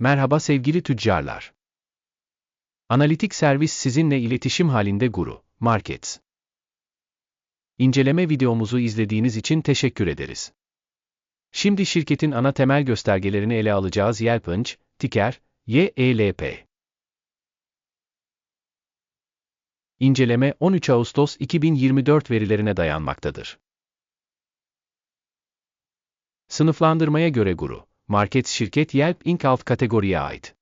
Merhaba sevgili tüccarlar. Analitik servis sizinle iletişim halinde Guru Markets. İnceleme videomuzu izlediğiniz için teşekkür ederiz. Şimdi şirketin ana temel göstergelerini ele alacağız Yelp Inc, ticker, YELP. İnceleme 13 Ağustos 2024 verilerine dayanmaktadır. Sınıflandırmaya göre Guru, Market şirket Yelp Inc. alt kategoriye ait.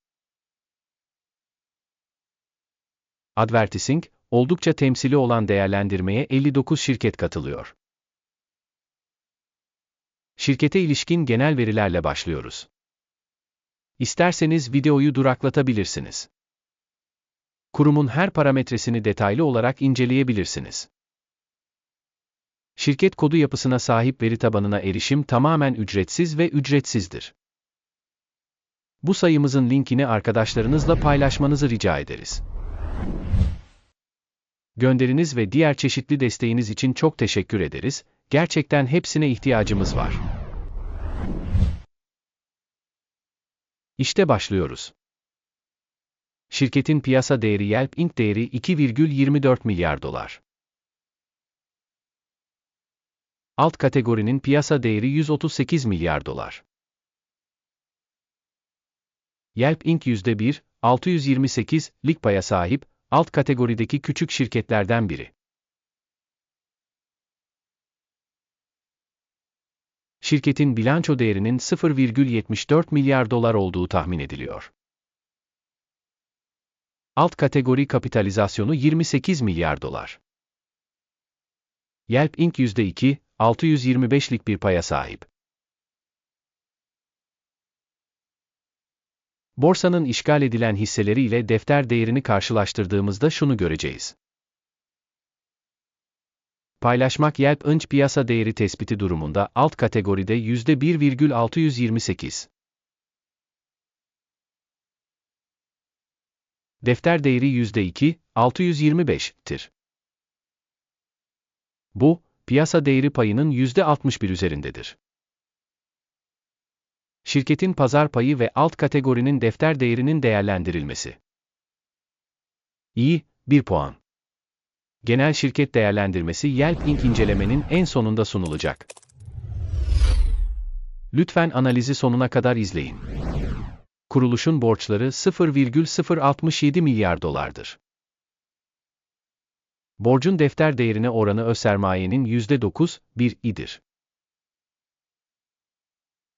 Advertising, oldukça temsili olan değerlendirmeye 59 şirket katılıyor. Şirkete ilişkin genel verilerle başlıyoruz. İsterseniz videoyu duraklatabilirsiniz. Kurumun her parametresini detaylı olarak inceleyebilirsiniz. Şirket kodu yapısına sahip veri tabanına erişim tamamen ücretsiz ve ücretsizdir. Bu sayımızın linkini arkadaşlarınızla paylaşmanızı rica ederiz. Gönderiniz ve diğer çeşitli desteğiniz için çok teşekkür ederiz. Gerçekten hepsine ihtiyacımız var. İşte başlıyoruz. Şirketin piyasa değeri Yelp Inc. değeri 2,24 milyar dolar. Alt kategorinin piyasa değeri 138 milyar dolar. Yelp Inc. %1, 628 lik paya sahip, alt kategorideki küçük şirketlerden biri. Şirketin bilanço değerinin 0,74 milyar dolar olduğu tahmin ediliyor. Alt kategori kapitalizasyonu 28 milyar dolar. Yelp Inc. %2, 625'lik bir paya sahip. Borsanın işgal edilen hisseleri ile defter değerini karşılaştırdığımızda şunu göreceğiz. Paylaşmak Yelp Inc. piyasa değeri tespiti durumunda alt kategoride %1,628. Defter değeri %2, 625'tir. Bu, piyasa değeri payının %61 üzerindedir. Şirketin pazar payı ve alt kategorinin defter değerinin değerlendirilmesi. İyi, 1 puan. Genel şirket değerlendirmesi Yelp Inc. incelemenin en sonunda sunulacak. Lütfen analizi sonuna kadar izleyin. Kuruluşun borçları 0,067 milyar dolardır. Borcun defter değerine oranı öz sermayenin %9, 1 idir.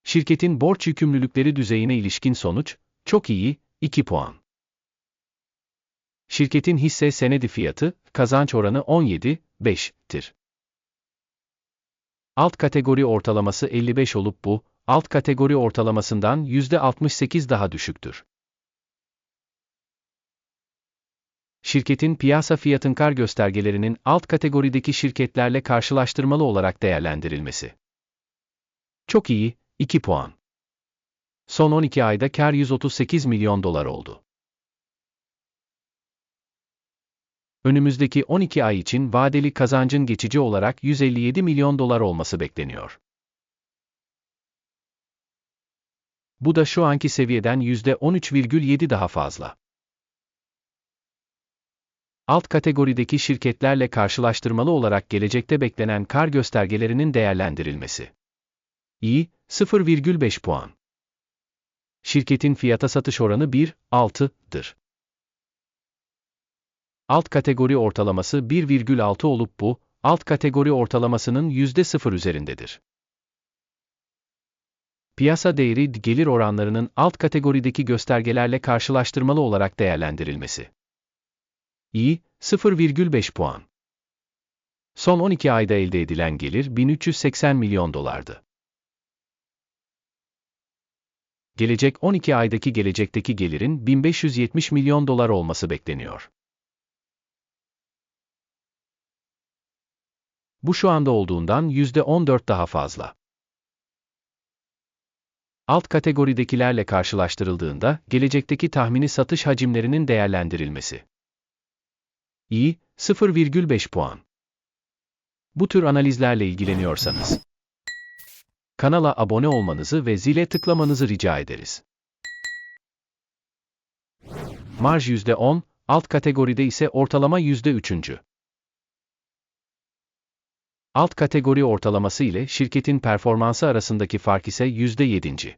Şirketin borç yükümlülükleri düzeyine ilişkin sonuç, çok iyi, 2 puan. Şirketin hisse senedi fiyatı, kazanç oranı 17, 5'tir. Alt kategori ortalaması 55 olup bu, alt kategori ortalamasından %68 daha düşüktür. Şirketin piyasa fiyatın kar göstergelerinin alt kategorideki şirketlerle karşılaştırmalı olarak değerlendirilmesi. Çok iyi, 2 puan. Son 12 ayda kar 138 milyon dolar oldu. Önümüzdeki 12 ay için vadeli kazancın geçici olarak 157 milyon dolar olması bekleniyor. Bu da şu anki seviyeden %13,7 daha fazla. Alt kategorideki şirketlerle karşılaştırmalı olarak gelecekte beklenen kar göstergelerinin değerlendirilmesi. İyi, 0,5 puan. Şirketin fiyata satış oranı 1,6'dır. Alt kategori ortalaması 1,6 olup bu, alt kategori ortalamasının %0 üzerindedir. Piyasa değeri gelir oranlarının alt kategorideki göstergelerle karşılaştırmalı olarak değerlendirilmesi. İyi, 0,5 puan. Son 12 ayda elde edilen gelir 1380 milyon dolardı. Gelecek 12 aydaki gelecekteki gelirin 1570 milyon dolar olması bekleniyor. Bu şu anda olduğundan %14 daha fazla. Alt kategoridekilerle karşılaştırıldığında gelecekteki tahmini satış hacimlerinin değerlendirilmesi. İyi, 0,5 puan. Bu tür analizlerle ilgileniyorsanız kanala abone olmanızı ve zile tıklamanızı rica ederiz. marj %10, alt kategoride ise ortalama %3. Alt kategori ortalaması ile şirketin performansı arasındaki fark ise %7.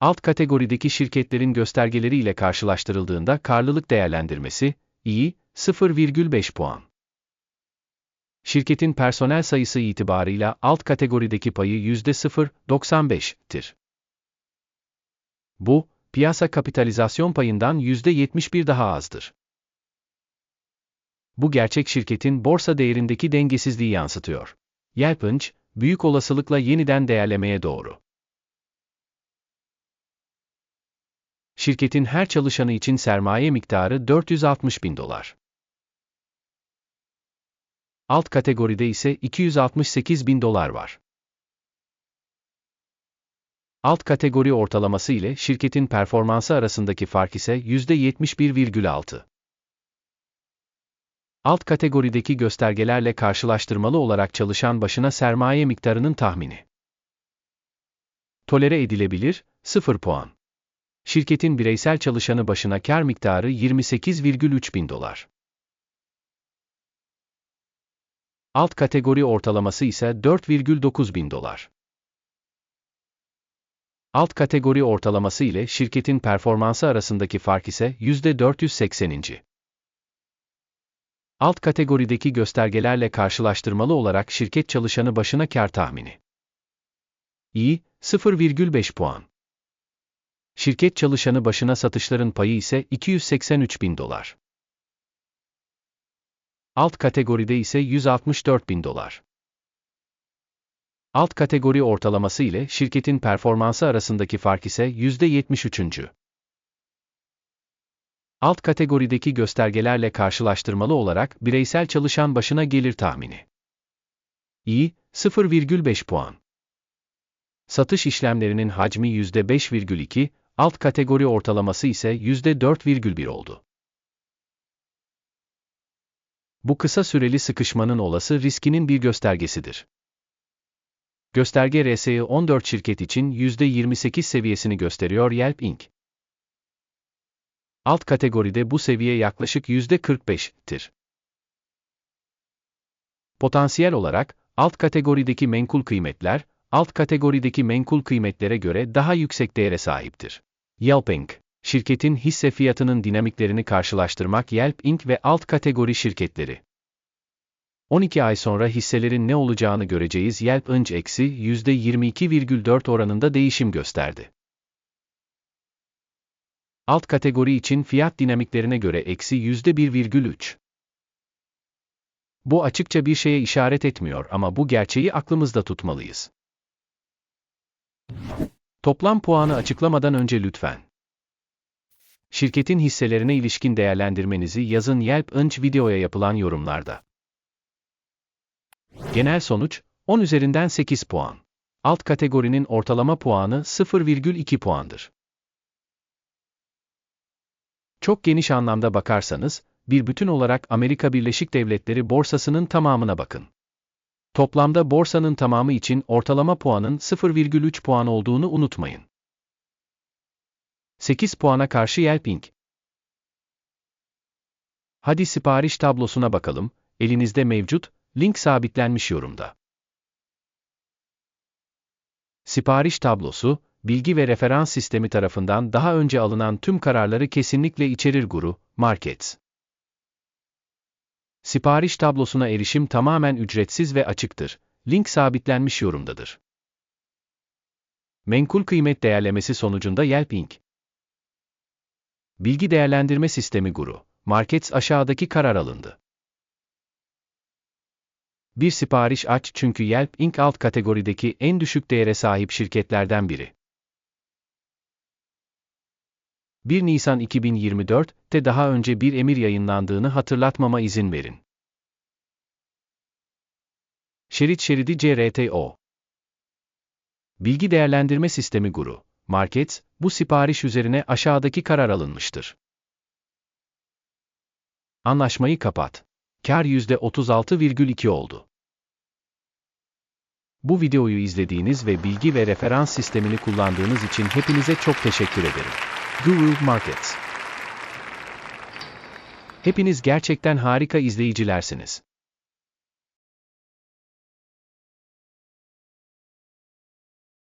Alt kategorideki şirketlerin göstergeleri ile karşılaştırıldığında karlılık değerlendirmesi, iyi, 0,5 puan. Şirketin personel sayısı itibarıyla alt kategorideki payı %0,95'tir. Bu, piyasa kapitalizasyon payından %71 daha azdır. Bu gerçek şirketin borsa değerindeki dengesizliği yansıtıyor. Yelp büyük olasılıkla yeniden değerlemeye doğru. Şirketin her çalışanı için sermaye miktarı 460 bin dolar. Alt kategoride ise 268 bin dolar var. Alt kategori ortalaması ile şirketin performansı arasındaki fark ise %71,6. Alt kategorideki göstergelerle karşılaştırmalı olarak çalışan başına sermaye miktarının tahmini. Tolere edilebilir, 0 puan. Şirketin bireysel çalışanı başına kar miktarı 28,3 bin dolar. Alt kategori ortalaması ise 4,9 bin dolar. Alt kategori ortalaması ile şirketin performansı arasındaki fark ise %480. Alt kategorideki göstergelerle karşılaştırmalı olarak şirket çalışanı başına kar tahmini. İyi, 0,5 puan. Şirket çalışanı başına satışların payı ise 283 bin dolar. Alt kategoride ise 164 bin dolar. Alt kategori ortalaması ile şirketin performansı arasındaki fark ise %73. Alt kategorideki göstergelerle karşılaştırmalı olarak bireysel çalışan başına gelir tahmini. İyi, 0,5 puan. Satış işlemlerinin hacmi %5,2, alt kategori ortalaması ise %4,1 oldu. Bu kısa süreli sıkışmanın olası riskinin bir göstergesidir. Gösterge RSI 14 şirket için %28 seviyesini gösteriyor Yelp Inc. Alt kategoride bu seviye yaklaşık %45'tir. Potansiyel olarak, alt kategorideki menkul kıymetler, alt kategorideki menkul kıymetlere göre daha yüksek değere sahiptir. Yelp Inc. Şirketin hisse fiyatının dinamiklerini karşılaştırmak Yelp Inc. ve alt kategori şirketleri. 12 ay sonra hisselerin ne olacağını göreceğiz Yelp Inc. eksi %22,4 oranında değişim gösterdi. Alt kategori için fiyat dinamiklerine göre eksi %1,3. Bu açıkça bir şeye işaret etmiyor ama bu gerçeği aklımızda tutmalıyız. Toplam puanı açıklamadan önce lütfen. Şirketin hisselerine ilişkin değerlendirmenizi yazın Yelp Inc. videoya yapılan yorumlarda. Genel sonuç, 10 üzerinden 8 puan. Alt kategorinin ortalama puanı 0,2 puandır. Çok geniş anlamda bakarsanız, bir bütün olarak Amerika Birleşik Devletleri borsasının tamamına bakın. Toplamda borsanın tamamı için ortalama puanın 0,3 puan olduğunu unutmayın. 8 puana karşı Yelping. Hadi sipariş tablosuna bakalım, elinizde mevcut, link sabitlenmiş yorumda. Sipariş tablosu, bilgi ve referans sistemi tarafından daha önce alınan tüm kararları kesinlikle içerir Guru, Markets. Sipariş tablosuna erişim tamamen ücretsiz ve açıktır. Link sabitlenmiş yorumdadır. Menkul kıymet değerlemesi sonucunda Yelp Inc. Bilgi değerlendirme sistemi Guru, Markets aşağıdaki karar alındı. Bir sipariş aç çünkü Yelp Inc. alt kategorideki en düşük değere sahip şirketlerden biri. 1 Nisan 2024'te daha önce bir emir yayınlandığını hatırlatmama izin verin. Şerit şeridi CRTO Bilgi Değerlendirme Sistemi Guru, Markets, bu sipariş üzerine aşağıdaki karar alınmıştır. Anlaşmayı kapat. Kar %36,2 oldu. Bu videoyu izlediğiniz ve bilgi ve referans sistemini kullandığınız için hepinize çok teşekkür ederim. Guru Markets Hepiniz gerçekten harika izleyicilersiniz.